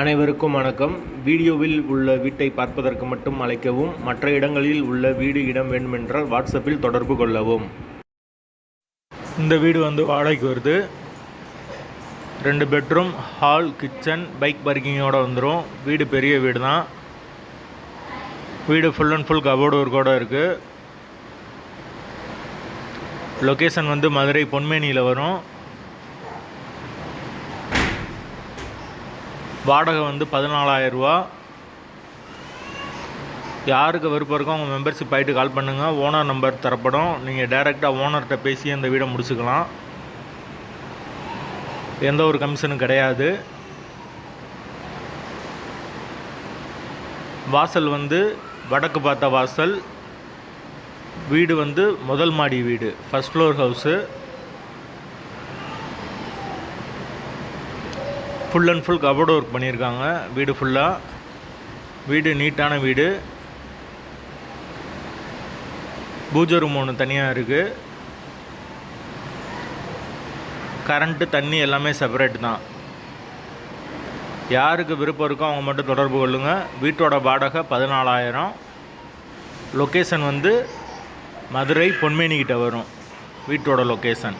அனைவருக்கும் வணக்கம். வீடியோவில் உள்ள வீட்டை பார்ப்பதற்கு மட்டும் அழைக்கவும் மற்ற இடங்களில் உள்ள வீடு இடம் வேண்டுமென்றால் வாட்ஸ்அப்பில் தொடர்பு கொள்ளவும். இந்த வீடு வந்து வாடகைக்கு வருது. ரெண்டு பெட்ரூம் ஹால் கிச்சன் பைக் பார்க்கிங்கோட வந்துடும் வீடு பெரிய வீடு தான் வீடு ஃபுல் அண்ட் ஃபுல் கபோர்டு ஒர்க்கோடு இருக்குது லொக்கேஷன் வந்து மதுரை பொன்மேனியில் வரும். வாடகை வந்து பதினாலாயிரம் ரூபா. யாருக்கு விருப்பம் இருக்கோ அவங்க மெம்பர்ஷிப் ஆகிட்டு கால் பண்ணுங்கள் ஓனர் நம்பர் தரப்படும். நீங்கள் டைரெக்டாக ஓனர்கிட்ட பேசி அந்த வீடை முடிச்சுக்கலாம். எந்த ஒரு கமிஷனும் கிடையாது. வாசல் வந்து வடக்கு பார்த்த வாசல். வீடு வந்து முதல் மாடி வீடு. First floor house full and full cupboard work பண்ணியிருக்காங்க. வீடு ஃபுல்லாக வீடு நீட்டான வீடு. பூஜை ரூம் ஒன்று தனியாக இருக்குது கரண்ட்டு தண்ணி எல்லாமே செப்பரேட் தான். யாருக்கு விருப்பம் இருக்கோ அவங்க மட்டும் தொடர்பு கொள்ளுங்கள் வீட்டோட வாடகை பதினாலாயிரம். லொக்கேஷன் வந்து மதுரை பொன்மேனிக்கிட்ட வரும். வீட்டோட லொக்கேஷன்